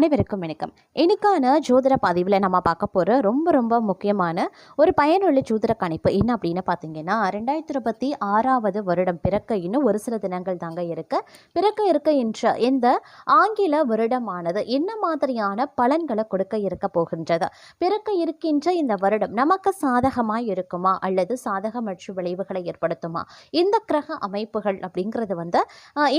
அனைவருக்கும் வணக்கம். இன்னைக்கான ஜோதிட பதிவில் நம்ம பார்க்க போகிற ரொம்ப ரொம்ப முக்கியமான ஒரு பயனுள்ள ஜோதிட கணிப்பு என்ன அப்படின்னு பார்த்தீங்கன்னா ரெண்டாயிரத்தி இருபத்தி ஆறாவது வருடம் பிறக்க இன்னும் ஒரு சில தினங்கள் தாங்க இருக்கு. பிறக்க இருக்க என்ற இந்த ஆங்கில வருடமானது என்ன மாதிரியான பலன்களை கொடுக்க இருக்க போகின்றது? பிறக்க இருக்கின்ற இந்த வருடம் நமக்கு சாதகமாக இருக்குமா? அல்லது சாதகமற்ற விளைவுகளை ஏற்படுத்துமா? இந்த கிரக அமைப்புகள் அப்படிங்கிறது வந்து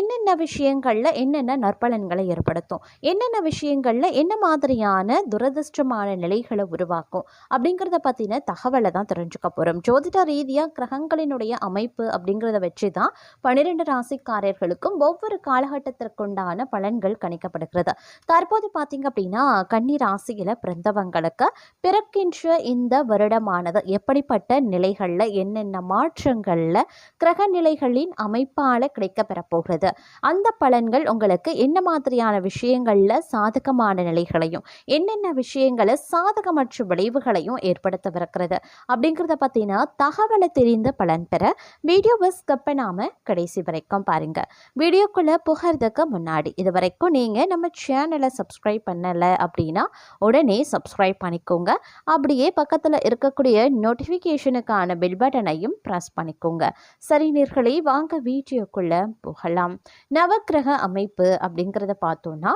என்னென்ன விஷயங்களில் என்னென்ன நற்பலன்களை ஏற்படுத்தும்? என்னென்ன விஷயங்களில் என்ன மாதிரியான துரதிருஷ்டமான நிலைகளை உருவாக்கும் அப்படிங்கிறத பற்றின தகவலை தான் தெரிஞ்சுக்க போகிறோம் ஜோதிட ரீதியாக கிரகங்களினுடைய அமைப்பு அப்படிங்கிறத வச்சு தான் பன்னிரெண்டு ராசிக்காரர்களுக்கும் ஒவ்வொரு காலகட்டத்திற்குண்டான பலன்கள் கணிக்கப்படுகிறது. தற்போது பார்த்தீங்க அப்படின்னா கன்னி ராசியில் பிறந்தவங்களுக்கு பிறக்கின்ற இந்த வருடமானது எப்படிப்பட்ட நிலைகளில் என்னென்ன மாற்றங்களில் கிரக நிலைகளின் அமைப்பால் கிடைக்கப்பெறப் போகிறது? அந்த பலன்கள் உங்களுக்கு என்ன மாதிரியான விஷயங்களில் சாதகமான நிலைகளையும் என்னென்ன விஷயங்களை சாதகமற்ற விளைவுகளையும் ஏற்படுத்தவிருக்கிறது அப்படிங்கிறத பற்றின தகவலை தெரிந்து பலன் பெற வீடியோவை ஸ்கிப் பண்ணாமல் கடைசி வரைக்கும் பாருங்க. வீடியோக்குள்ளே புகறதுக்கு முன்னாடி இது வரைக்கும் நீங்கள் நம்ம சேனலை சப்ஸ்கிரைப் பண்ணலை அப்படின்னா உடனே சப்ஸ்கிரைப் பண்ணிக்கோங்க. அப்படியே பக்கத்தில் இருக்கக்கூடிய நோட்டிஃபிகேஷனுக்கான பெல் பட்டனையும் ப்ரெஸ் பண்ணிக்கோங்க. சரி நேர்களே வாங்க வீடியோக்குள்ளே போகலாம். நவக்கிரக அமைப்பு அப்படிங்கிறத பார்த்தோன்னா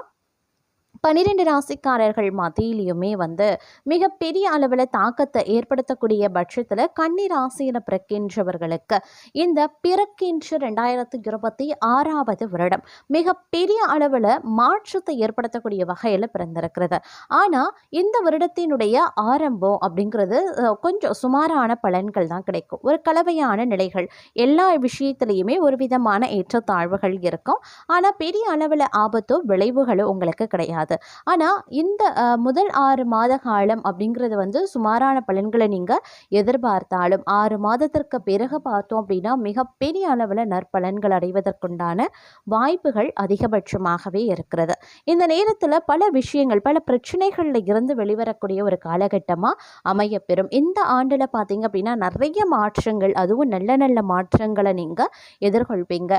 பன்னிரெண்டு ராசிக்காரர்கள் மத்தியிலையுமே வந்து மிகப்பெரிய அளவில் தாக்கத்தை ஏற்படுத்தக்கூடிய பட்சத்தில் கன்னி ராசியில் பிறக்கின்றவர்களுக்கு இந்த பிறக்கின்ற ரெண்டாயிரத்தி இருபத்தி ஆறாவது வருடம் மிகப்பெரிய அளவில் மாற்றத்தை ஏற்படுத்தக்கூடிய வகையில் பிறந்திருக்கிறது. ஆனால் இந்த வருடத்தினுடைய ஆரம்பம் அப்படிங்கிறது கொஞ்சம் சுமாரான பலன்கள் தான் கிடைக்கும். ஒரு கலவையான நிலைகள். எல்லா விஷயத்திலையுமே ஒரு விதமான ஏற்றத்தாழ்வுகள் இருக்கும். ஆனால் பெரிய அளவில் ஆபத்தோ விளைவுகளோ உங்களுக்கு கிடையாது. ஆனால் இந்த முதல் ஆறு மாத காலம் அப்படிங்கிறது வந்து சுமாரான பலன்களை நீங்கள் எதிர்பார்த்தாலும் ஆறு மாதத்திற்கு பிறகு பார்த்தோம் அப்படின்னா மிகப்பெரிய அளவில் நற்பலன்கள் அடைவதற்குண்டான வாய்ப்புகள் அதிகபட்சமாகவே இருக்கிறது. இந்த நேரத்தில் பல விஷயங்கள் பல பிரச்சனைகளில் இருந்து வெளிவரக்கூடிய ஒரு காலகட்டமாக அமையப்பெறும். இந்த ஆண்டில் பார்த்தீங்க அப்படின்னா நிறைய மாற்றங்கள் அதுவும் நல்ல நல்ல மாற்றங்களை நீங்கள் எதிர்கொள்வீங்க.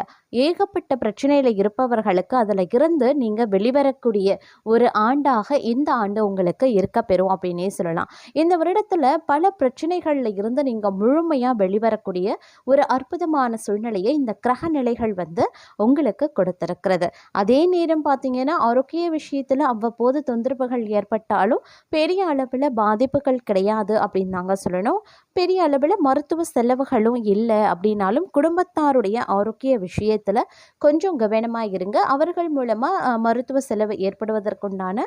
ஏகப்பட்ட பிரச்சனையில் இருப்பவர்களுக்கு அதில் இருந்து நீங்கள் வெளிவரக்கூடிய ஒரு ஆண்டாக இந்த ஆண்டு உங்களுக்கு இருக்க பெறும் அப்படின்னே சொல்லலாம். இந்த வருடத்தில் பல பிரச்சனைகளில் இருந்து நீங்கள் முழுமையாக வெளிவரக்கூடிய ஒரு அற்புதமான சூழ்நிலையை இந்த கிரக நிலைகள் வந்து உங்களுக்கு கொடுத்திருக்கிறது. அதே நேரம் பார்த்தீங்கன்னா ஆரோக்கிய விஷயத்தில் அவ்வப்போது தொந்தரவுகள் ஏற்பட்டாலும் பெரிய அளவில் பாதிப்புகள் கிடையாது அப்படின்னு நாங்கள் சொல்லணும். பெரிய அளவில் மருத்துவ செலவுகளும் இல்லை அப்படின்னாலும் குடும்பத்தாருடைய ஆரோக்கிய விஷயத்தில் கொஞ்சம் கவனமாக இருங்க. அவர்கள் மூலமாக மருத்துவ செலவு ஏற்படுவதற்குண்டான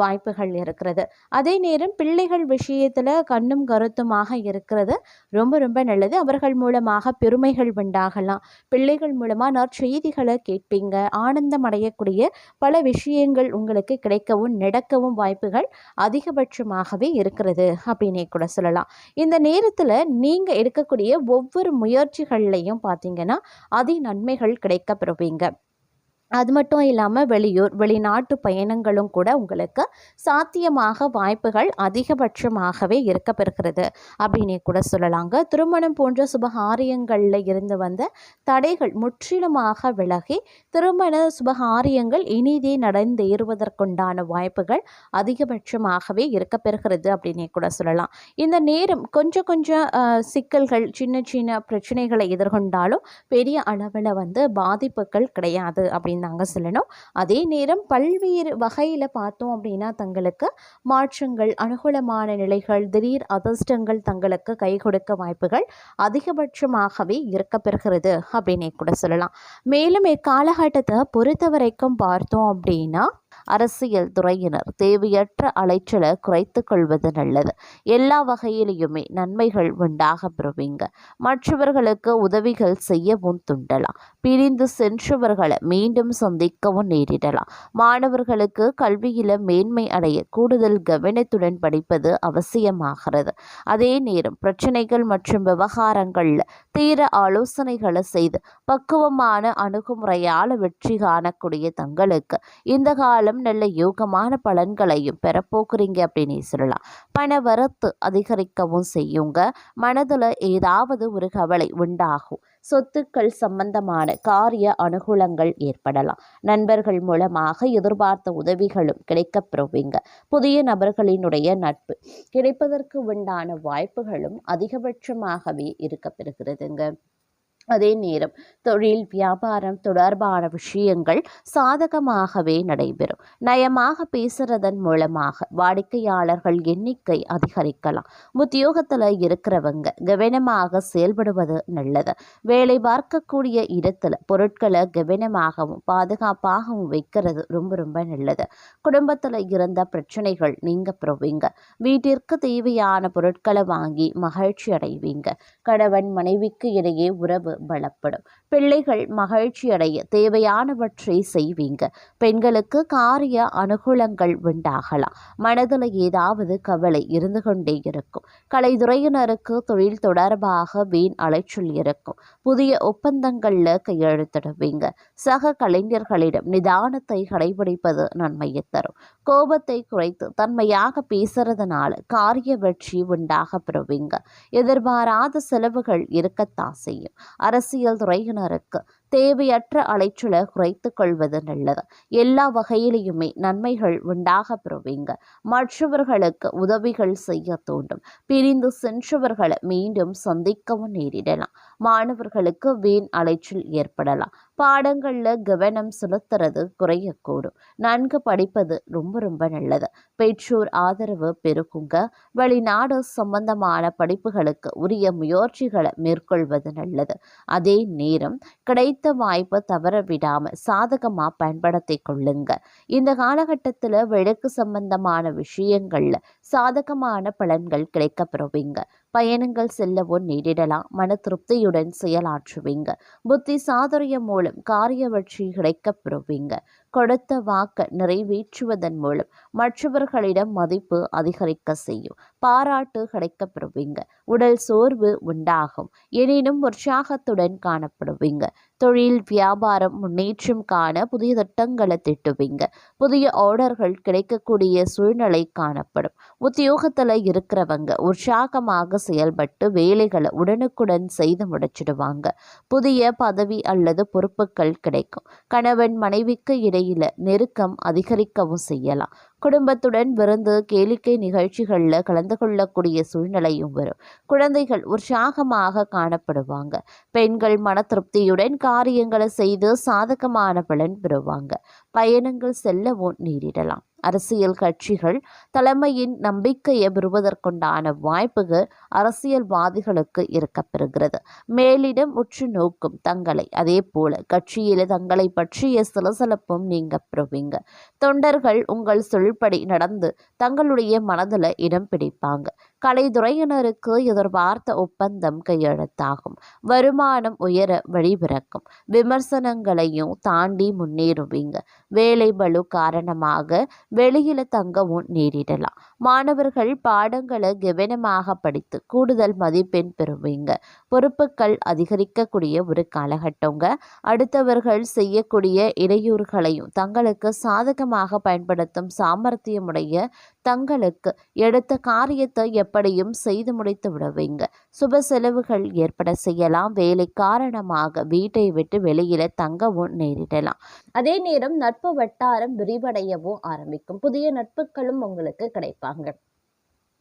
வாய்ப்புகள் இருக்கிறது. அதே நேரம் பிள்ளைகள் விஷயத்தில் கண்ணும் கருத்துமாக இருக்கிறது ரொம்ப ரொம்ப நல்லது. அவர்கள் மூலமாக பெருமைகள் உண்டாகலாம். பிள்ளைகள் மூலமாக நற்செய்திகளை கேட்பீங்க. ஆனந்தம் அடையக்கூடிய பல விஷயங்கள் உங்களுக்கு கிடைக்கவும் நடக்கவும் வாய்ப்புகள் அதிகபட்சமாகவே இருக்கிறது அப்படின்னே கூட சொல்லலாம். இந்த நேரத்தில் நீங்கள் எடுக்கக்கூடிய ஒவ்வொரு முயற்சிகள்லையும் பார்த்தீங்கன்னா அதி நன்மைகள் கிடைக்கப்பெறுவீங்க. அது மட்டும் இல்லாமல் வெளியூர் வெளிநாட்டு பயணங்களும் கூட உங்களுக்கு சாத்தியமாக வாய்ப்புகள் அதிகபட்சமாகவே இருக்கப்பெறுகிறது அப்படின்னு அப்படின்னே கூட சொல்லலாங்க. திருமணம் போன்ற சுபகாரியங்களில் இருந்து வந்த தடைகள் முற்றிலுமாக விலகி திருமண சுபகாரியங்கள் இனிதே நடந்தேறுவதற்குண்டான வாய்ப்புகள் அதிகபட்சமாகவே இருக்க பெறுகிறது அப்படின்னே கூட சொல்லலாம். இந்த நேரம் கொஞ்சம் கொஞ்சம் சிக்கல்கள் சின்ன சின்ன பிரச்சனைகளை எதிர்கொண்டாலும் பெரிய அளவில் வந்து பாதிப்புகள் கிடையாது அப்படின்னு தாங்க சொல்லணும். அதே நேரம் பல்வேறு வகையில் பார்த்தோம் அப்படின்னா தங்களுக்கு மாற்றங்கள் அனுகூலமான நிலைகள் திடீர் அதிர்ஷ்டங்கள் தங்களுக்கு கை கொடுக்க வாய்ப்புகள் அதிகபட்சமாகவே இருக்க பெறுகிறது அப்படின்னே கூட சொல்லலாம். மேலும் இக்காலகட்டத்தை பொறுத்த வரைக்கும் பார்த்தோம் அப்படின்னா அரசியல் துறையினர் தேவையற்ற அலைச்சலை குறைத்து கொள்வது நல்லது. எல்லா வகையிலையுமே நன்மைகள் உண்டாக பெறுவீங்க. மற்றவர்களுக்கு உதவிகள் செய்யவும் துண்டலாம். பிரிந்து சென்றவர்களை மீண்டும் சந்திக்கவும் நேரிடலாம். மாணவர்களுக்கு கல்வியில மேன்மை அடைய கூடுதல் கவனத்துடன் படிப்பது அவசியமாகிறது. அதே நேரம் பிரச்சனைகள் மற்றும் விவகாரங்களில் தீர ஆலோசனைகளை செய்து பக்குவமான அணுகுமுறையால் வெற்றி காணக்கூடிய தங்களுக்கு இந்த காலம் நல்ல யோகமான பலன்களையும் பெறப்போக்குறீங்க அப்படின்னு சொல்லலாம். பண வரத்து அதிகரிக்கவும் செய்யுங்க. மனதில் ஏதாவது ஒரு கவலை உண்டாகும். சொத்துக்கள் சம்பந்தமான காரிய அனுகூலங்கள் ஏற்படலாம். நண்பர்கள் மூலமாக எதிர்பார்த்த உதவிகளும் கிடைக்கப் பெறுவீங்க. புதிய நபர்களினுடைய நட்பு கிடைப்பதற்கு உண்டான வாய்ப்புகளும் அதிகபட்சமாகவே இருக்கப்பெறுகிறதுங்க அதே நேரம் தொழில் வியாபாரம் தொடர்பான விஷயங்கள் சாதகமாகவே நடைபெறும். நயமாக பேசுறதன் மூலமாக வாடிக்கையாளர்கள் எண்ணிக்கை அதிகரிக்கலாம். உத்தியோகத்தில் இருக்கிறவங்க கவனமாக செயல்படுவது நல்லது. வேலை பார்க்கக்கூடிய இடத்துல பொருட்களை கவனமாகவும் பாதுகாப்பாகவும் வைக்கிறது ரொம்ப ரொம்ப நல்லது. குடும்பத்தில் இருந்த பிரச்சனைகள் நீங்க பெறுவீங்க வீட்டிற்கு தேவையான பொருட்களை வாங்கி மகிழ்ச்சி அடைவீங்க. கணவன் மனைவிக்கு இடையே உறவு பலப்படும். பிள்ளைகள் மகிழ்ச்சியடைய தேவையானவற்றை செய்வீங்க. பெண்களுக்கு காரிய அனுகூலங்கள் உண்டாகலாம். மனதில் ஏதாவது கவலை இருந்து கொண்டே இருக்கும். கலைத்துறையினருக்கு தொழில் தொடர்பாக வீண் அலைச்சல் இருக்கும். புதிய ஒப்பந்தங்களில் கையெழுத்திடுவீங்க. சக கலைஞர்களிடம் நிதானத்தை கடைபிடிப்பது நன்மையை தரும். கோபத்தை குறைத்து தன்மையாக பேசுறதுனால காரிய வெற்றி உண்டாக பெறுவீங்க. எதிர்பாராத செலவுகள் இருக்கத்தான் செய்யும். அரசியல் துறையினருக்கு தேவையற்ற அலைச்சலை குறைத்து கொள்வது நல்லது. எல்லா வகையிலையுமே நன்மைகள் உண்டாக பெறுவீங்க. மற்றவர்களுக்கு உதவிகள் செய்ய தூண்டும் பிரிந்து சென்றவர்களை மீண்டும் சந்திக்கவும் நேரிடலாம். மாணவர்களுக்கு வீண் அலைச்சல் ஏற்படலாம். பாடங்களில் கவனம் செலுத்துறது குறையக்கூடும். நன்கு படிப்பது ரொம்ப ரொம்ப நல்லது. பெற்றோர் ஆதரவு பெருக்குங்க. வெளிநாடு சம்பந்தமான படிப்புகளுக்கு உரிய முயற்சிகளை மேற்கொள்வது நல்லது. அதே நேரம் கிடைத்த வாய்ப்பை தவற விடாமல் சாதகமாக பயன்படுத்தி கொள்ளுங்க. இந்த காலகட்டத்தில் வழக்கு சம்பந்தமான விஷயங்களில் சாதகமான பலன்கள் கிடைக்கப்பெறுவீங்க பயணங்கள் செல்லவும் நேரிடலாம். மன திருப்தியுடன் செயலாற்றுவீங்க. புத்தி சாதுரியம் மூலம் காரிய வெற்றி கிடைக்கப் பெறுவீங்க கொடுத்த வாக்க நிறைவேற்றுவதன் மூலம் மற்றவர்களிடம் மதிப்பு அதிகரிக்க செய்யும். பாராட்டு கிடைக்கப்படுவீங்க உடல் சோர்வு உண்டாகும். எனினும் உற்சாகத்துடன் காணப்படுவீங்க. தொழில் வியாபாரம் முன்னேற்றம் காண புதிய திட்டங்களை திட்டுவீங்க. புதிய ஆர்டர்கள் கிடைக்கக்கூடிய சூழ்நிலை காணப்படும். உத்தியோகத்தில் இருக்கிறவங்க உற்சாகமாக செயல்பட்டு வேலைகளை உடனுக்குடன் செய்து முடிச்சிடுவாங்க. புதிய பதவி அல்லது பொறுப்புகள் கிடைக்கும். கணவன் மனைவிக்கு இடையில நெருக்கம் அதிகரிக்கவும் செய்யலாம். குடும்பத்துடன் விருந்து கேளிக்கை நிகழ்ச்சிகளில் கலந்து கொள்ளக்கூடிய சூழ்நிலையும் வரும். குழந்தைகள் உற்சாகமாக காணப்படுவாங்க. பெண்கள் மன திருப்தியுடன் காரியங்களை செய்து சாதகமான பலன் பெறுவாங்க. பயணங்கள் செல்லவும் நேரிடலாம். அரசியல் கட்சிகள் தலைமையின் நம்பிக்கையை பெறுவதற்குண்டான வாய்ப்புகள் அரசியல்வாதிகளுக்கு இருக்கப்பெறுகிறது. மேலிடம் உற்று நோக்கும் தங்களை அதே போல கட்சியில் தங்களை பற்றிய சிலசலப்பும் நீங்க பெறுவீங்க. தொண்டர்கள் உங்கள் சொல்படி நடந்து தங்களுடைய மனதில் இடம் பிடிப்பாங்க. கலைத்துறையினருக்கு எதிர்பார்த்த ஒப்பந்தம் கையெழுத்தாகும். வருமானம் உயர வழிபிறக்கும் விமர்சனங்களையும் தாண்டி முன்னேறுவீங்க. வேலை பலு காரணமாக வெளியில தங்கவும் நேரிடலாம். மாணவர்கள் பாடங்களை கவனமாக படித்து கூடுதல் மதிப்பெண் பெறுவீங்க. பொறுப்புகள் அதிகரிக்கக்கூடிய ஒரு காலகட்டங்க. அடுத்தவர்கள் செய்யக்கூடிய இடையூறுகளையும் தங்களுக்கு சாதகமாக பயன்படுத்தும் சாமர்த்தியமுடைய தங்களுக்கு எடுத்த காரியத்தை எப்படியும் செய்து முடித்து விடுவீங்க. சுப செலவுகள் ஏற்பட செய்யலாம். வேலை காரணமாக வீட்டை விட்டு வெளியில தங்கவும் நேரிடலாம். அதே நேரம் நட்பு வட்டாரம் விரிவடையவும் ஆரம்பிக்கும். புதிய நட்புகளும் உங்களுக்கு கிடைப்பாங்க.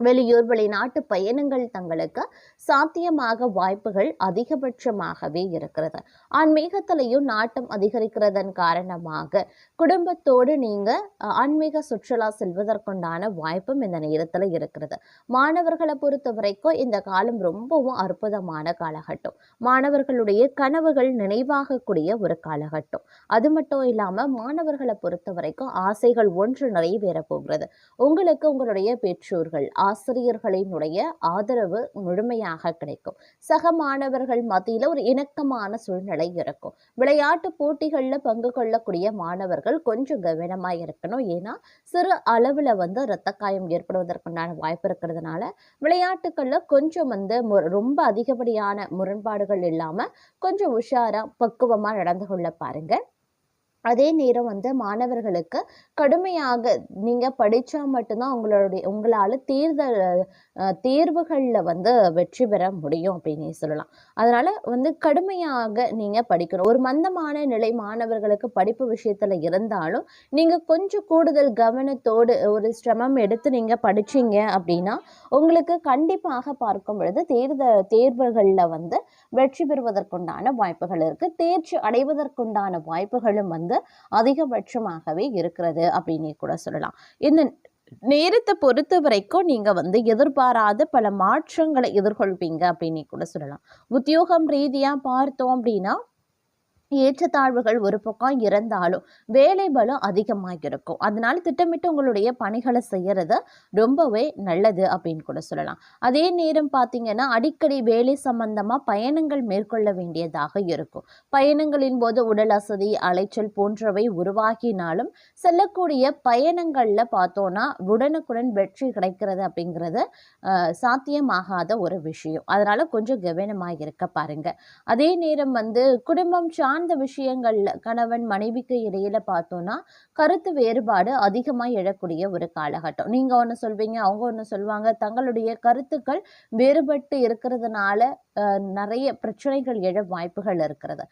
வெளியூர் வெளிநாட்டு பயணங்கள் தங்களுக்கு சாத்தியமாக வாய்ப்புகள் அதிகபட்சமாகவே இருக்கிறது. ஆன்மீகத்திலையும் நாட்டம் அதிகரிக்கிறதன் காரணமாக குடும்பத்தோடு நீங்க ஆன்மீக சுற்றுலா செல்வதற்குண்டான வாய்ப்பும் இந்த நேரத்தில் இருக்கிறது. மாணவர்களை பொறுத்த வரைக்கும் இந்த காலம் ரொம்பவும் அற்புதமான காலகட்டம். மாணவர்களுடைய கனவுகள் நினைவாகக்கூடிய ஒரு காலகட்டம். அது மட்டும் இல்லாம மாணவர்களை பொறுத்த வரைக்கும் ஆசைகள் ஒன்று நிறைவேற போகிறது. உங்களுக்கு உங்களுடைய பெற்றோர்கள் ஆசிரியர்களினுடைய ஆதரவு முழுமையாக கிடைக்கும். சக மாணவர்கள் மத்தியில் ஒரு இணக்கமான சூழ்நிலை இருக்கும். விளையாட்டு போட்டிகளில் பங்கு கொள்ளக்கூடிய மாணவர்கள் கொஞ்சம் கவனமாக இருக்கணும். ஏன்னா சிறு அளவில் வந்து இரத்த காயம் ஏற்படுவதற்குண்டான வாய்ப்பு இருக்கிறதுனால விளையாட்டுகளில் கொஞ்சம் வந்து ரொம்ப அதிகப்படியான முரண்பாடுகள் இல்லாமல் கொஞ்சம் உஷாராக பக்குவமாக நடந்து கொள்ள பாருங்கள் அதே நேரம் வந்து மாணவர்களுக்கு கடுமையாக நீங்கள் படித்தா மட்டும்தான் உங்களுடைய உங்களால் தேர்தல் தேர்வுகளில் வந்து வெற்றி பெற முடியும் அப்படின்னு சொல்லலாம். அதனால் வந்து கடுமையாக நீங்கள் படிக்கணும். ஒரு மந்தமான நிலை மாணவர்களுக்கு படிப்பு விஷயத்தில் இருந்தாலும், நீங்கள் கொஞ்சம் கூடுதல் கவனத்தோடு ஒரு சிரமம் எடுத்து நீங்கள் படிச்சீங்க அப்படின்னா, உங்களுக்கு கண்டிப்பாக பார்க்கும் பொழுது தேர்த தேர்வுகளில் வந்து வெற்றி பெறுவதற்குண்டான வாய்ப்புகள் இருக்கு. தேர்ச்சி அடைவதற்குண்டான வாய்ப்புகளும் வந்து அதிகபட்சமாகவே இருக்கிறது அப்படின்னு கூட சொல்லலாம். இந்த நேரத்தை பொறுத்த வரைக்கும் நீங்க வந்து எதிர்பாராத பல மாற்றங்களை எதிர்கொள்வீங்க அப்படின்னு கூட சொல்லலாம். உத்தியோகம் ரீதியா பார்த்தோம் அப்படின்னா, ஏற்றத்தாழ்வுகள் ஒரு பக்கம் இருந்தாலும், வேலை பலம் அதிகமாக இருக்கும். அதனால திட்டமிட்டு உங்களுடைய பணிகளை செய்யறது ரொம்பவே நல்லது அப்படின்னு கூட சொல்லலாம். அதே நேரம் பார்த்தீங்கன்னா, அடிக்கடி வேலை சம்பந்தமா பயணங்கள் மேற்கொள்ள வேண்டியதாக இருக்கும். பயணங்களின் போது உடல் அசதி, அலைச்சல் போன்றவை உருவாகினாலும், செல்லக்கூடிய பயணங்களில் பார்த்தோன்னா உடனுக்குடன் வெற்றி கிடைக்கிறது அப்படிங்கிறது சாத்தியமாகாத ஒரு விஷயம். அதனால கொஞ்சம் கவனமாக இருக்க பாருங்க. அதே நேரம் வந்து குடும்பம் சார்ந்த விஷயங்கள்ல கணவன், மனைவிக்கு இடையில பார்த்தோம்னா, கருத்து வேறுபாடு அதிகமா எழக்கூடிய ஒரு காலகட்டம். நீங்க ஒண்ணு சொல்வீங்க, அவங்க ஒண்ணு சொல்லுவாங்க தங்களுடைய கருத்துக்கள் வேறுபட்டு இருக்கிறதுனால, நிறைய பிரச்சனைகள் எழ வாய்ப்புகள் இருக்கிறது.